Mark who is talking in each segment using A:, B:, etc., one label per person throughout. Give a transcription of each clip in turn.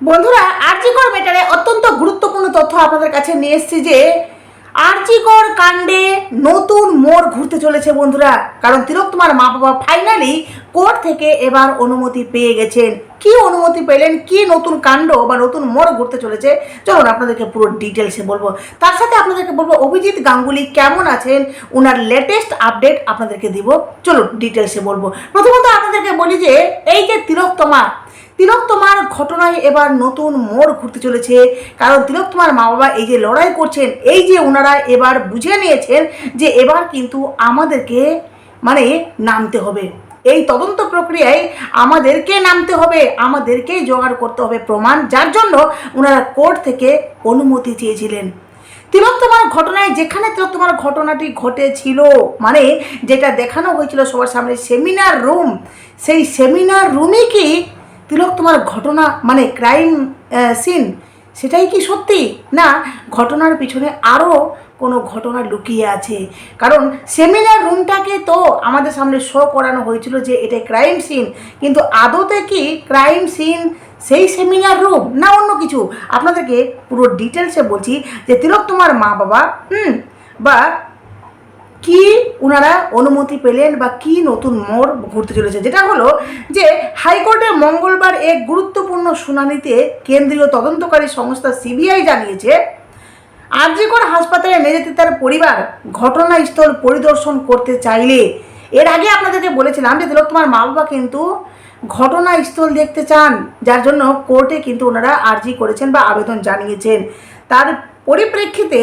A: বন্ধুরা, আরজিকর ম্যাটারে অত্যন্ত গুরুত্বপূর্ণ তথ্য আপনাদের কাছে নিয়ে এসেছি যে, আরজিকর কাণ্ডে নতুন মোড় ঘুরতে চলেছে বন্ধুরা। কারণ তিলক তোমার মা বাবা ফাইনালি কোর্ট থেকে এবার অনুমতি পেয়ে গেছেন। কি অনুমতি পেলেন, কি নতুন কাণ্ড বা নতুন মোড় ঘুরতে চলেছে, চলুন আপনাদেরকে পুরো ডিটেলসে বলব। তার সাথে আপনাদেরকে বলব, অভিজিৎ গাঙ্গুলি কেমন আছেন? ওনার লেটেস্ট আপডেট আপনাদেরকে দিব। চলুন ডিটেলসে বলব। প্রথমত আপনাদেরকে বলি যে, এই যে তিলোত্তমা তিলক তোমার ঘটনায় এবার নতুন মোড় ঘুরতে চলেছে। কারণ তিলক তোমার মা বাবা এই যে লড়াই করছেন, এই যে ওনারা এবার বুঝে নিয়েছেন যে এবার কিন্তু আমাদেরকে মানে নামতে হবে। এই তদন্ত প্রক্রিয়ায় আমাদেরকে নামতে হবে, আমাদেরকেই জোগাড় করতে হবে প্রমাণ। যার জন্য ওনারা কোর্ট থেকে অনুমতি চেয়েছিলেন। তিলক তোমার ঘটনায় যেখানে তিলক তোমার ঘটনাটি ঘটেছিল মানে যেটা দেখানো হয়েছিল সবার সামনে সেমিনার রুম, সেই সেমিনার রুমই কি তিলক, তোমার ঘটনা মানে ক্রাইম সিন সেটাই কি সত্যি? না, ঘটনার পিছনে আরও কোনো ঘটনা লুকিয়ে আছে। কারণ সেমিনার রুমটাকে তো আমাদের সামনে শো করানো হয়েছিল যে এটা ক্রাইম সিন কিন্তু আদতে কি ক্রাইম সিন সেই সেমিনার রুম না অন্য কিছু? আপনাদেরকে পুরো ডিটেলসে বলছি যে তিলক, তোমার মা বাবা হুম, বা কি ওনারা অনুমতি পেলেন বা কি নতুন মোড় ঘুরতে চলেছে? যেটা হলো যে হাইকোর্টে মঙ্গলবার এক গুরুত্বপূর্ণ শুনানিতে কেন্দ্রীয় তদন্তকারী সংস্থা সিবিআই জানিয়েছে, আরজিকর হাসপাতালে যেতে তার পরিবার ঘটনাস্থল পরিদর্শন করতে চাইলে। এর আগে আপনাদেরকে বলেছিলাম যে তিলক তোমার মা বাবা কিন্তু ঘটনাস্থল দেখতে চান, যার জন্য কোর্টে কিন্তু ওনারা আর্জি করেছেন বা আবেদন জানিয়েছেন। তার পরিপ্রেক্ষিতে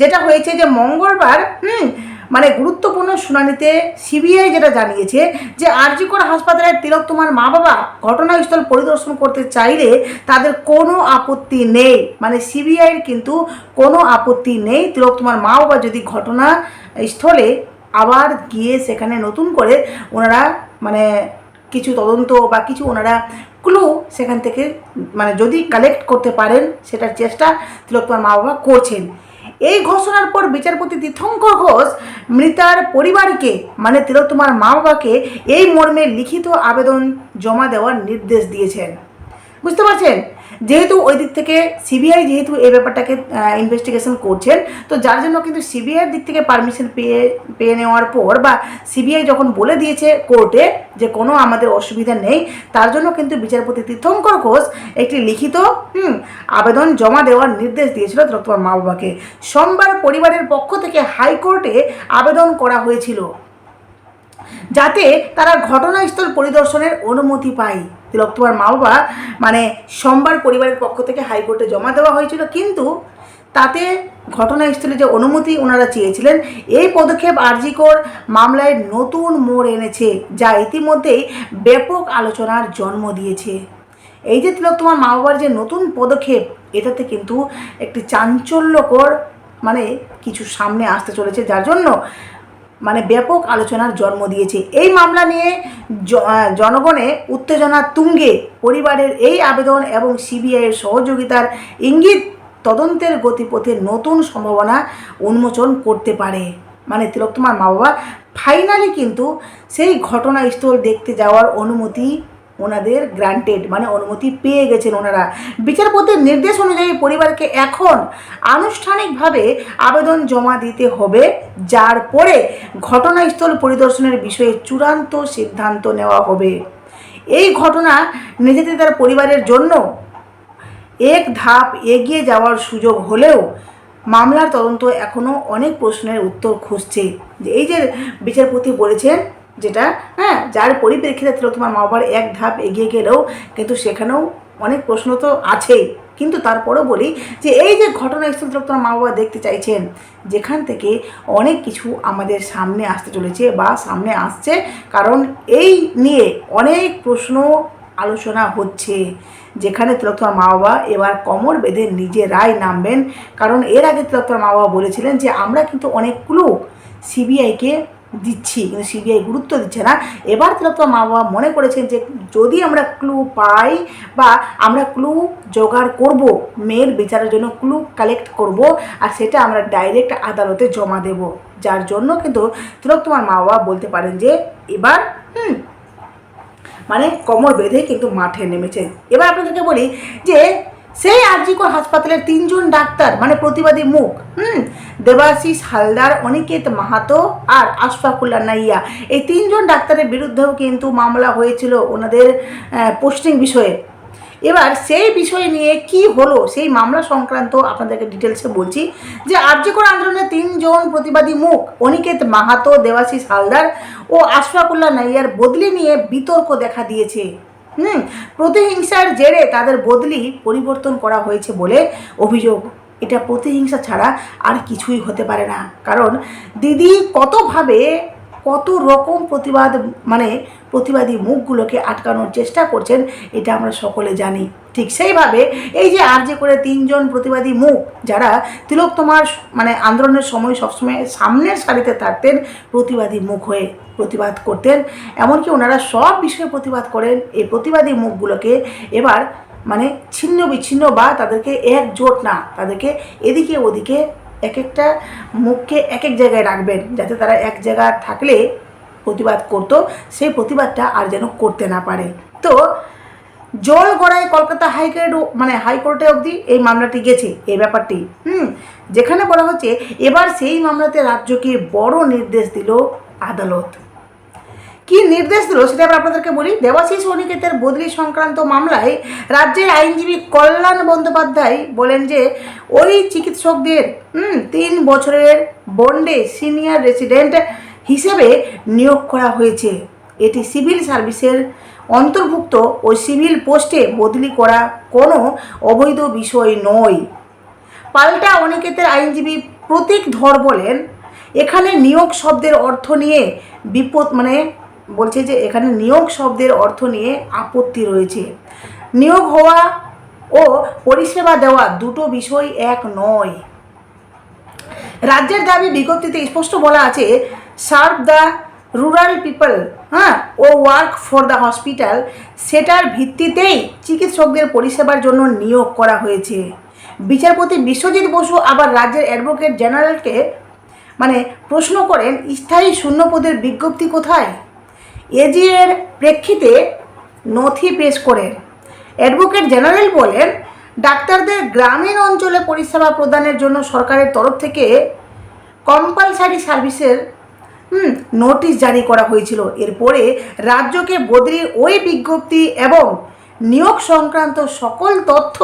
A: যেটা হয়েছে যে মঙ্গলবার, হুম মানে গুরুত্বপূর্ণ শুনানিতে সিবিআই যেটা জানিয়েছে যে আরজিকর হাসপাতালের তিলক তোমার মা বাবা ঘটনাস্থল পরিদর্শন করতে চাইলে তাদের কোনো আপত্তি নেই। মানে সিবিআইয়ের কিন্তু কোনো আপত্তি নেই। তিলক তোমার মা বাবা যদি ঘটনা স্থলে আবার গিয়ে সেখানে নতুন করে ওনারা মানে কিছু তদন্ত বা কিছু ওনারা ক্লু সেখান থেকে মানে যদি কালেক্ট করতে পারেন, সেটার চেষ্টা তিলোত্তমার মা বাবা করছেন। এই ঘোষণার পর বিচারপতি তীর্থঙ্কর ঘোষ মৃতার পরিবারকে মানে তিলোত্তমার মা বাবাকে এই মর্মে লিখিত আবেদন জমা দেওয়ার নির্দেশ দিয়েছেন। বুঝতে পারছেন? যেহেতু ওই দিক থেকে সিবিআই যেহেতু এই ব্যাপারটাকে ইনভেস্টিগেশন করছেন, তো যার জন্য কিন্তু সিবিআইয়ের দিক থেকে পারমিশন পেয়ে পেয়ে নেওয়ার পর বা সিবিআই যখন বলে দিয়েছে কোর্টে যে কোনো আমাদের অসুবিধা নেই, তার জন্য কিন্তু বিচারপতি তীর্থঙ্কর ঘোষ একটি লিখিত, হুম, আবেদন জমা দেওয়ার নির্দেশ দিয়েছিল তোমার মা বাবাকে সোমবার পরিবারের পক্ষ থেকে হাইকোর্টে আবেদন করা হয়েছিল, যাতে তারা ঘটনাস্থল পরিদর্শনের অনুমতি পায়। তিলক তোমার মা বাবা মানে সোমবার পরিবারের পক্ষ থেকে হাইকোর্টে জমা দেওয়া হয়েছিল। কিন্তু তাতে ঘটনাস্থলে যে অনুমতি ওনারা চেয়েছিলেন। এই পদক্ষেপ আরজিকর মামলায় নতুন মোড় এনেছে, যা ইতিমধ্যেই ব্যাপক আলোচনার জন্ম দিয়েছে। এই যে তিলক তোমার মা বাবার যে নতুন পদক্ষেপ, এটাতে কিন্তু একটি চাঞ্চল্যকর মানে কিছু সামনে আসতে চলেছে। যার জন্য মানে ব্যাপক আলোচনার জন্ম দিয়েছে। এই মামলা নিয়ে জনগণে উত্তেজনা তুঙ্গে পরিবারের এই আবেদন এবং সিবিআইয়ের সহযোগিতার ইঙ্গিত তদন্তের গতিপথে নতুন সম্ভাবনা উন্মোচন করতে পারে। মানে তিলক তোমার মা বাবা ফাইনালি কিন্তু সেই ঘটনাস্থল দেখতে যাওয়ার অনুমতি ওনাদের গ্রান্টেড মানে অনুমতি পেয়ে গেছেন ওনারা। বিচারপতির নির্দেশ অনুযায়ী পরিবারকে এখন আনুষ্ঠানিকভাবে আবেদন জমা দিতে হবে, যার পরে ঘটনাস্থল পরিদর্শনের বিষয়ে চূড়ান্ত সিদ্ধান্ত নেওয়া হবে। এই ঘটনা নিজেদের তার পরিবারের জন্য এক ধাপ এগিয়ে যাওয়ার সুযোগ হলেও মামলার তদন্ত এখনও অনেক প্রশ্নের উত্তর খুঁজছে। যে এই যে বিচারপতি বলেছেন যেটা হ্যাঁ যার পরিপ্রেক্ষিতে ছিল তোমার মা বাবার এক ধাপ এগিয়ে গেলেও কিন্তু সেখানেও অনেক প্রশ্ন তো আছেই। কিন্তু তারপরেও বলি যে এই যে ঘটনাস্থল ছিল তোমার মা বাবা দেখতে চাইছেন, যেখান থেকে অনেক কিছু আমাদের সামনে আসতে চলেছে বা সামনে আসছে। কারণ এই নিয়ে অনেক প্রশ্ন আলোচনা হচ্ছে, যেখানে তিলোত্তমার মা বাবা এবার কমর বেঁধে নিজেরাই নামবেন। কারণ এর আগে তিলোত্তমার মা বাবা বলেছিলেন যে আমরা কিন্তু অনেক ক্লু সিবিআইকে দিচ্ছি, কিন্তু সিবিআই গুরুত্ব দিচ্ছে না। এবার তিলোত্তমার মা বাবা মনে করেছেন যে, যদি আমরা ক্লু পাই বা আমরা ক্লু জোগাড় করব মেয়ের বিচারের জন্য ক্লু কালেক্ট করব, আর সেটা আমরা ডাইরেক্ট আদালতে জমা দেব। যার জন্য কিন্তু তিলোত্তমার মা বাবা বলতে পারেন যে, এবার, হুম মানে কোমর বেঁধে কিন্তু মাঠে নেমেছেন। এবার আপনাদেরকে বলি যে সেই আরজিকর হাসপাতালের তিনজন ডাক্তার মানে প্রতিবাদী মুখ, হুম, দেবাশিস হালদার, অনিকেত মাহাতো আর আশফাকুল্লা নাইয়া। এই তিনজন ডাক্তারের বিরুদ্ধেও কিন্তু মামলা হয়েছিল ওনাদের পোস্টিং বিষয়ে। এবার সেই বিষয় নিয়ে কি হলো, সেই মামলা সংক্রান্ত আপনাদেরকে ডিটেলসে বলছি যে আর্যকর আন্দোলনের তিনজন প্রতিবাদী মুখ, অনিকেত মাহাতো, দেবাশিস হালদার ও আশফাকুল্লাহ নাইয়ার বদলি নিয়ে বিতর্ক দেখা দিয়েছে। হুম, প্রতিহিংসার জেরে তাদের বদলি পরিবর্তন করা হয়েছে বলে অভিযোগ। এটা প্রতিহিংসা ছাড়া আর কিছুই হতে পারে না। কারণ দিদি কতভাবে কত রকম প্রতিবাদ মানে প্রতিবাদী মুখগুলোকে আটকানোর চেষ্টা করছেন, এটা আমরা সকলে জানি। ঠিক সেইভাবে এই যে আর যে করে তিনজন প্রতিবাদী মুখ যারা তিলক তোমার মানে আন্দোলনের সময় সবসময় সামনের সারিতে থাকতেন, প্রতিবাদী মুখ হয়ে প্রতিবাদ করতেন। এমনকি ওনারা সব বিষয়ে প্রতিবাদ করেন। এই প্রতিবাদী মুখগুলোকে এবার মানে ছিন্ন বিচ্ছিন্ন বা তাদেরকে একজোট না, তাদেরকে এদিকে ওদিকে এক একটা মুখকে এক এক জায়গায় রাখবেন যাতে তারা এক জায়গায় থাকলে প্রতিবাদ করতো, সেই প্রতিবাদটা আর যেন করতে না পারে। তো জল গড়ায় কলকাতা হাইকোর্ট মানে হাইকোর্টে অবধি এই মামলাটি গেছে, এই ব্যাপারটি। হুম, যেখানে বলা হচ্ছে, এবার সেই মামলাতে রাজ্যকে বড় নির্দেশ দিল আদালত। কি নির্দেশ দিল সেটা এবার আপনাদেরকে বলি। দেবাশিস অনিকেতের বদলি সংক্রান্ত মামলায় রাজ্যের আইনজীবী কল্যাণ বন্দ্যোপাধ্যায় বলেন যে, ওই চিকিৎসকদের তিন বছরের বন্ডে সিনিয়র রেসিডেন্ট হিসেবে নিয়োগ করা হয়েছে। এটি সিভিল সার্ভিসের অন্তর্ভুক্ত ও সিভিল পোস্টে বদলি করা কোনো অবৈধ বিষয় নয়। পাল্টা অনিকেতের আইনজীবী প্রতীক ধর বলেন, এখানে নিয়োগ শব্দের অর্থ নিয়ে বিপদ মানে বলছে যে এখানে নিয়োগ শব্দের অর্থ নিয়ে আপত্তি রয়েছে। নিয়োগ হওয়া ও পরিষেবা দেওয়া দুটো বিষয় এক নয়। রাজ্যের দাবি বিজ্ঞপ্তিতে স্পষ্ট বলা আছে, সার্ভ দ্য রুরাল পিপল হ্যাঁ ও ওয়ার্ক ফর দ্য হসপিটাল সেটার ভিত্তিতেই চিকিৎসকদের পরিষেবার জন্য নিয়োগ করা হয়েছে। বিচারপতি বিশ্বজিৎ বসু আবার রাজ্যের অ্যাডভোকেট জেনারেলকে মানে প্রশ্ন করেন, স্থায়ী শূন্যপদের বিজ্ঞপ্তি কোথায়? এজি এর প্রেক্ষিতে নথি পেশ করেন। অ্যাডভোকেট জেনারেল বলেন, ডাক্তারদের গ্রামীণ অঞ্চলে পরিষেবা প্রদানের জন্য সরকারের তরফ থেকে কম্পালসারি সার্ভিসের হুম, নোটিশ জারি করা হয়েছিল। এরপরে রাজ্যকে বদলির ওই বিজ্ঞপ্তি এবং নিয়োগ সংক্রান্ত সকল তথ্য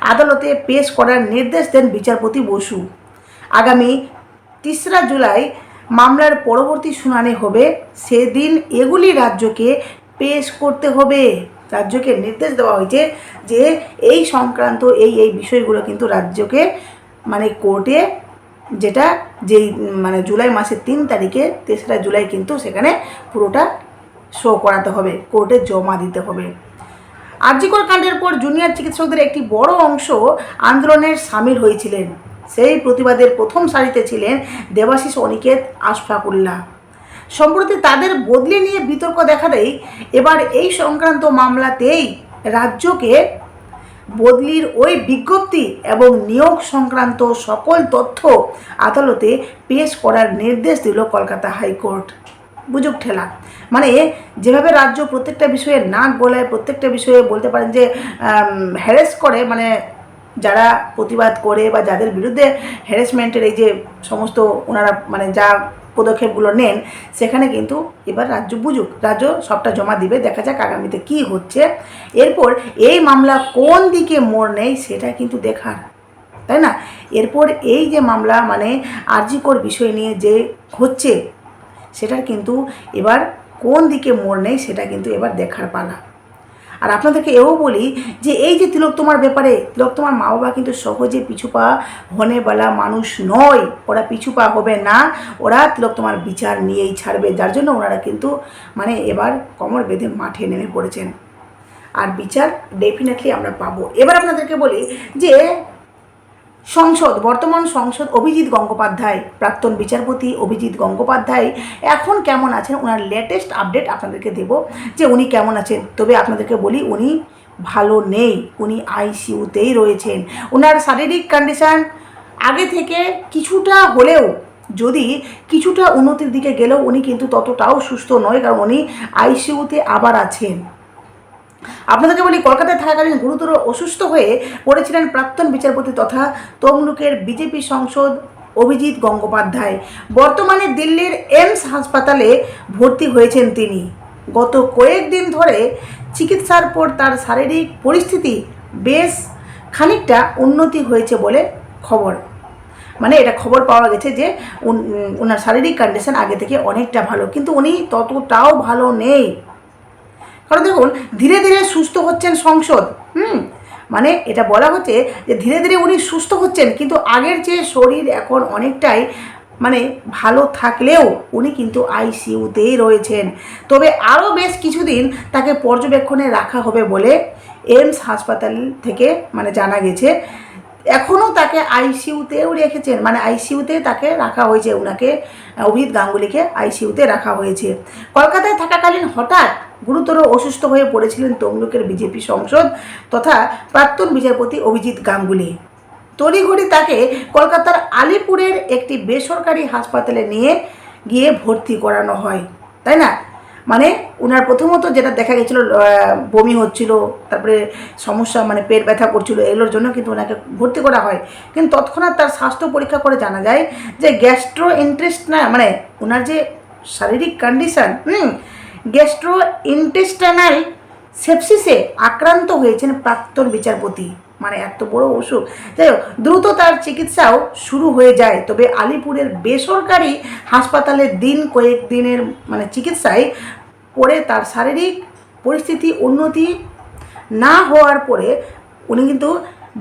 A: আদালতে পেশ করার নির্দেশ দেন বিচারপতি বসু। আগামী তিসরা জুলাই মামলার পরবর্তী শুনানি হবে। সেদিন এগুলি রাজ্যকে পেশ করতে হবে। রাজ্যকে নির্দেশ দেওয়া হয়েছে যে এই সংক্রান্ত এই এই বিষয়গুলো কিন্তু রাজ্যকে মানে কোর্টে যেটা যেই মানে জুলাই মাসের তিন তারিখে, তেসরা জুলাই কিন্তু সেখানে পুরোটা শো করাতে হবে কোর্টে জমা দিতে হবে। আরজিকর কাণ্ডের পর জুনিয়র চিকিৎসকদের একটি বড় অংশ আন্দোলনের সামিল হয়েছিলেন। সেই প্রতিবাদের প্রথম সারিতে ছিলেন দেবাশিস অনিকেত, আশফাকুল্লাহ। সম্প্রতি তাদের বদলি নিয়ে বিতর্ক দেখা দেয় এবার এই সংক্রান্ত মামলাতেই রাজ্যকে বদলির ওই বিজ্ঞপ্তি এবং নিয়োগ সংক্রান্ত সকল তথ্য আদালতে পেশ করার নির্দেশ দিল কলকাতা হাইকোর্ট। বুঝুক ঠেলা। মানে যেভাবে রাজ্য প্রত্যেকটা বিষয়ে নাক গলায় প্রত্যেকটা বিষয়ে বলতে পারেন যে হ্যারেস করে মানে যারা প্রতিবাদ করে বা যাদের বিরুদ্ধে হ্যারেসমেন্টের এই যে সমস্ত ওনারা মানে যা পদক্ষেপগুলো নেন, সেখানে কিন্তু এবার রাজ্য বুঝুক, রাজ্য সবটা জমা দিবে, দেখা যাক আগামীতে কি হচ্ছে। এরপর এই মামলা কোন দিকে মোড় নেই সেটা কিন্তু দেখার, তাই না? এরপর এই যে মামলা মানে আর্জিকর বিষয় নিয়ে যে হচ্ছে, সেটার কিন্তু এবার কোন দিকে মোড় নেই সেটা কিন্তু এবার দেখার পালা। আর আপনাদেরকে এও বলি যে এই যে তিলক তোমার ব্যাপারে, তিলক তোমার মা বাবা কিন্তু সহজে পিছুপা হনেওয়ালা মানুষ নয়। ওরা পিছুপা হবে না, ওরা তিলক তোমার বিচার নিয়েই ছাড়বে। যার জন্য ওনারা কিন্তু মানে এবার কমর বেঁধে মাঠে নেমে পড়েছেন। আর বিচার ডেফিনেটলি আমরা পাবো। এবার আপনাদেরকে বলি যে সংসদ, বর্তমান সংসদ অভিজিৎ গঙ্গোপাধ্যায়, প্রাক্তন বিচারপতি অভিজিৎ গঙ্গোপাধ্যায়, এখন কেমন আছেন? ওনার লেটেস্ট আপডেট আপনাদেরকে দেব যে উনি কেমন আছেন। তবে আপনাদেরকে বলি, উনি ভালো নেই। উনি আইসিইউতেই রয়েছেন। ওনার শারীরিক কন্ডিশন আগে থেকে কিছুটা হলেও, যদি কিছুটা উন্নতির দিকে গেলেও উনি কিন্তু ততটাও সুস্থ নয়, কারণ উনি আইসিইউতে আবার আছেন। আপনাদেরকে বলি, কলকাতায় থাকাকালীন গুরুতর অসুস্থ হয়ে পড়েছিলেন প্রাক্তন বিচারপতি তথা তমলুকের বিজেপি সংসদ অভিজিৎ গঙ্গোপাধ্যায়। বর্তমানে দিল্লির এমস হাসপাতালে ভর্তি হয়েছেন তিনি। গত কয়েকদিন ধরে চিকিৎসার পর তার শারীরিক পরিস্থিতি বেশ খানিকটা উন্নতি হয়েছে বলে খবর। মানে এটা খবর পাওয়া গেছে যে ওনার শারীরিক কন্ডিশন আগে থেকে অনেকটা ভালো। কিন্তু উনি ততটাও ভালো নেই। কারণ দেখুন, ধীরে ধীরে সুস্থ হচ্ছেন সংসদ, হুম? মানে এটা বলা হচ্ছে যে ধীরে ধীরে উনি সুস্থ হচ্ছেন, কিন্তু আগের যে শরীর এখন অনেকটাই মানে ভালো থাকলেও উনি কিন্তু আইসিইউতেই রয়েছেন। তবে আরও বেশ কিছুদিন তাকে পর্যবেক্ষণে রাখা হবে বলে এমস হাসপাতাল থেকে মানে জানা গেছে, এখনও তাকে আইসিইউতেও রেখেছেন মানে আইসিইউতে তাকে রাখা হয়েছে ওনাকে অভিজিৎ গাঙ্গুলিকে আইসিইউতে রাখা হয়েছে। কলকাতায় থাকাকালীন হঠাৎ গুরুতর অসুস্থ হয়ে পড়েছিলেন তমলুকের বিজেপি সংসদ তথা প্রাক্তন বিচারপতি অভিজিৎ গাঙ্গুলি। তড়িঘড়ি তাকে কলকাতার আলিপুরের একটি বেসরকারি হাসপাতালে নিয়ে গিয়ে ভর্তি করানো হয়, তাই না? মানে ওনার প্রথমত যেটা দেখা গেছিল বমি হচ্ছিল, তারপরে সমস্যা মানে পেট ব্যথা করছিল, এগুলোর জন্য কিন্তু ওনাকে ভর্তি করা হয়। কিন্তু তৎক্ষণাৎ তার স্বাস্থ্য পরীক্ষা করে জানা যায় যে গ্যাস্ট্রো ইন্টারেস্ট না মানে ওনার যে শারীরিক কন্ডিশন হুম গ্যাস্ট্রো ইন্টেস্টাইনাল সেপসিসে আক্রান্ত হয়েছেন প্রাক্তন বিচারপতি। মানে এত বড় অসুখ যাই হোক, দ্রুত তার চিকিৎসাও শুরু হয়ে যায়। তবে আলিপুরের বেসরকারি হাসপাতালে দিন কয়েক দিনের মানে চিকিৎসায় পরে তার শারীরিক পরিস্থিতি উন্নতি না হওয়ার পরে উনি কিন্তু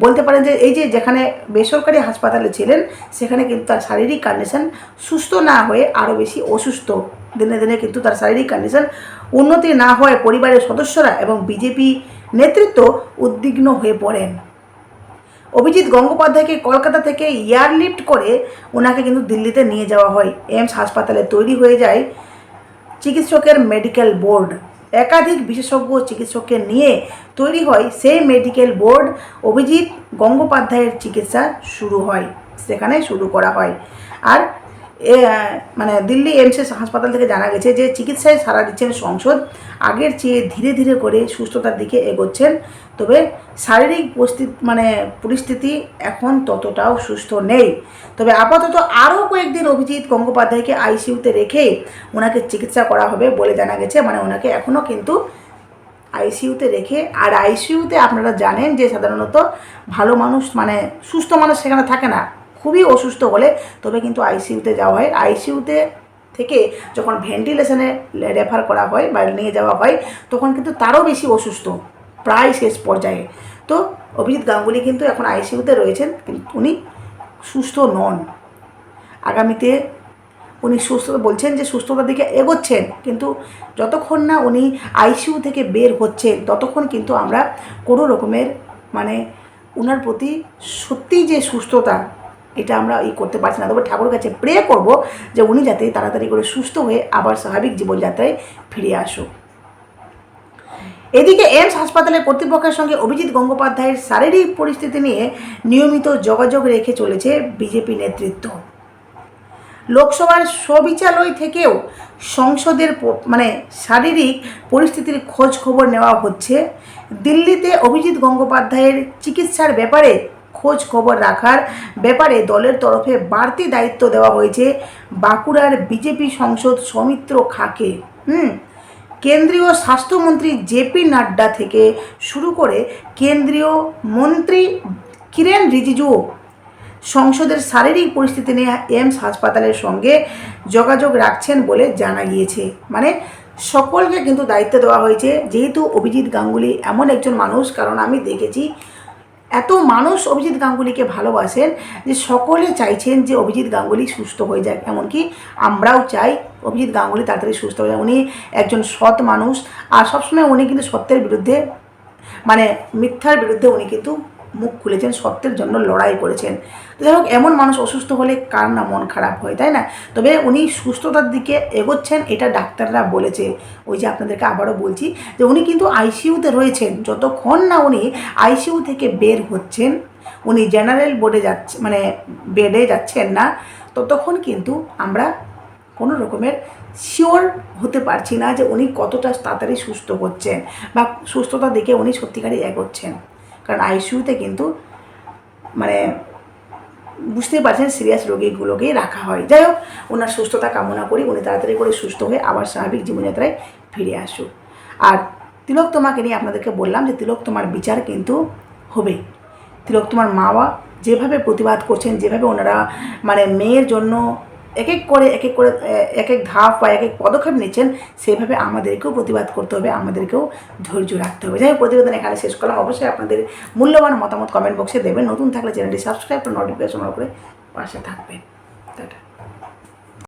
A: বলতে পারেন যে, এই যে যেখানে বেসরকারি হাসপাতালে ছিলেন, সেখানে কিন্তু তার শারীরিক কন্ডিশন সুস্থ না হয়ে আরও বেশি অসুস্থ। দিনে দিনে কিন্তু তার শারীরিক কন্ডিশন উন্নতি না হওয়ায় পরিবারের সদস্যরা এবং বিজেপি নেতৃত্ব উদ্বিগ্ন হয়ে পড়েন। অভিজিৎ গঙ্গোপাধ্যায়কে কলকাতা থেকে এয়ারলিফট করে ওনাকে কিন্তু দিল্লিতে নিয়ে যাওয়া হয়। এমস হাসপাতালে তৈরি হয়ে যায় চিকিৎসকের মেডিকেল বোর্ড একাধিক বিশেষজ্ঞ চিকিৎসককে নিয়ে তৈরি হয় সেই মেডিকেল বোর্ড অভিজিৎ গঙ্গোপাধ্যায়ের চিকিৎসা শুরু হয় সেখানে শুরু করা হয়। আর মানে দিল্লি এমসেস হাসপাতাল থেকে জানা গেছে যে চিকিৎসায় সারা দিচ্ছেন সংসদ। আগের চেয়ে ধীরে ধীরে করে সুস্থতার দিকে এগোচ্ছেন। তবে শারীরিক মানে পরিস্থিতি এখন ততটাও সুস্থ নেই। তবে আপাতত আরও কয়েকদিন অভিজিৎ গঙ্গোপাধ্যায়কে আইসিইউতে রেখে ওনাকে চিকিৎসা করা হবে বলে জানা গেছে। মানে ওনাকে এখনও কিন্তু আইসিইউতে রেখে, আর আইসিইউতে আপনারা জানেন যে সাধারণত ভালো মানুষ মানে সুস্থ মানুষ সেখানে থাকে না। খুবই অসুস্থ হলে তবে কিন্তু আইসিইউতে যাওয়া হয়। আইসিইউতে থেকে যখন ভেন্টিলেশনে রেফার করা হয় বা নিয়ে যাওয়া হয়, তখন কিন্তু তারও বেশি অসুস্থ প্রায় শেষ পর্যায়ে। তো অভিজিৎ গাঙ্গুলি কিন্তু এখন আইসিইউতে রয়েছেন, কিন্তু উনি সুস্থ নন। আগামীতে উনি সুস্থ, বলছেন যে সুস্থতার দিকে এগোচ্ছেন, কিন্তু যতক্ষণ না উনি আইসিইউ থেকে বের হচ্ছেন, ততক্ষণ কিন্তু আমরা কোনো রকমের মানে ওনার প্রতি সত্যিই যে সুস্থতা এটা আমরা ই করতে পারছি না। তবে ঠাকুর কাছে প্রে করব যে উনি যাতে তাড়াতাড়ি করে সুস্থ হয়ে আবার স্বাভাবিক জীবনযাত্রায় ফিরে আসুক। এদিকে এমস হাসপাতালের কর্তৃপক্ষের সঙ্গে অভিজিৎ গঙ্গোপাধ্যায়ের শারীরিক পরিস্থিতি নিয়ে নিয়মিত যোগাযোগ রেখে চলেছে বিজেপি নেতৃত্ব। লোকসভার সবিচালয় থেকেও সংসদের মানে শারীরিক পরিস্থিতির খোঁজ খবর নেওয়া হচ্ছে। দিল্লিতে অভিজিৎ গঙ্গোপাধ্যায়ের চিকিৎসার ব্যাপারে খোঁজ খবর রাখার ব্যাপারে দলের তরফে বাড়তি দায়িত্ব দেওয়া হয়েছে বাঁকুড়ার বিজেপি সংসদ সৌমিত্র খাকে। হুম, কেন্দ্রীয় স্বাস্থ্যমন্ত্রী জেপি নাড্ডা থেকে শুরু করে কেন্দ্রীয় মন্ত্রী কিরেন রিজিজুও সংসদের শারীরিক পরিস্থিতি নিয়ে এমস হাসপাতালের সঙ্গে যোগাযোগ রাখছেন বলে জানা গিয়েছে। মানে সকলকে কিন্তু দায়িত্ব দেওয়া হয়েছে। যেহেতু অভিজিৎ গাঙ্গুলি এমন একজন মানুষ, কারণ আমি দেখেছি এত মানুষ অভিজিৎ গাঙ্গুলিকে ভালোবাসেন যে সকলে চাইছেন যে অভিজিৎ গাঙ্গুলি সুস্থ হয়ে যাক। এমনকি আমরাও চাই অভিজিৎ গাঙ্গুলি তাড়াতাড়ি সুস্থ হয়ে যায় উনি একজন সৎ মানুষ। আর সবসময় উনি কিন্তু সত্যের বিরুদ্ধে মানে মিথ্যার বিরুদ্ধে উনি কিন্তু মুখ খুলেছেন, সত্যের জন্য লড়াই করেছেন। যাই হোক, এমন মানুষ অসুস্থ হলে কার না মন খারাপ হয়, তাই না? তবে উনি সুস্থতার দিকে এগোচ্ছেন, এটা ডাক্তাররা বলেছে। ওই যে আপনাদেরকে আবারও বলছি যে উনি কিন্তু আইসিইউতে রয়েছেন। যতক্ষণ না উনি আইসিইউ থেকে বের হচ্ছেন, উনি জেনারেল বোর্ডে যাচ্ছে মানে বেডে যাচ্ছেন না, ততক্ষণ কিন্তু আমরা কোনো রকমের শিওর হতে পারছি না যে উনি কতটা তাড়াতাড়ি সুস্থ হচ্ছেন বা সুস্থতা দেখে উনি সত্যিকারই এগোচ্ছেন। কারণ আইসিইউতে কিন্তু মানে বুঝতেই পারছেন সিরিয়াস রোগীগুলোকেই রাখা হয়। যাই হোক, ওনার সুস্থতা কামনা করি, উনি তাড়াতাড়ি করে সুস্থ হয়ে আবার স্বাভাবিক জীবনযাত্রায় ফিরে আসুক। আর তিলক তোমাকে নিয়ে আপনাদেরকে বললাম যে তিলক তোমার বিচার কিন্তু হবে। তিলক তোমার মা যেভাবে প্রতিবাদ করছেন, যেভাবে ওনারা মানে মেয়ের জন্য এক এক করে এক এক করে এক এক ধাপ বা এক এক পদক্ষেপ নিচ্ছেন, সেইভাবে আমাদেরকেও প্রতিবাদ করতে হবে, আমাদেরকেও ধৈর্য রাখতে হবে। যাই হোক, প্রতিবেদন এখানে শেষ করলাম। অবশ্যই আপনাদের মূল্যবান মতামত কমেন্ট বক্সে দেবেন। নতুন থাকলে চ্যানেলটি সাবস্ক্রাইব করে নোটিফিকেশন করে পাশে থাকবেন।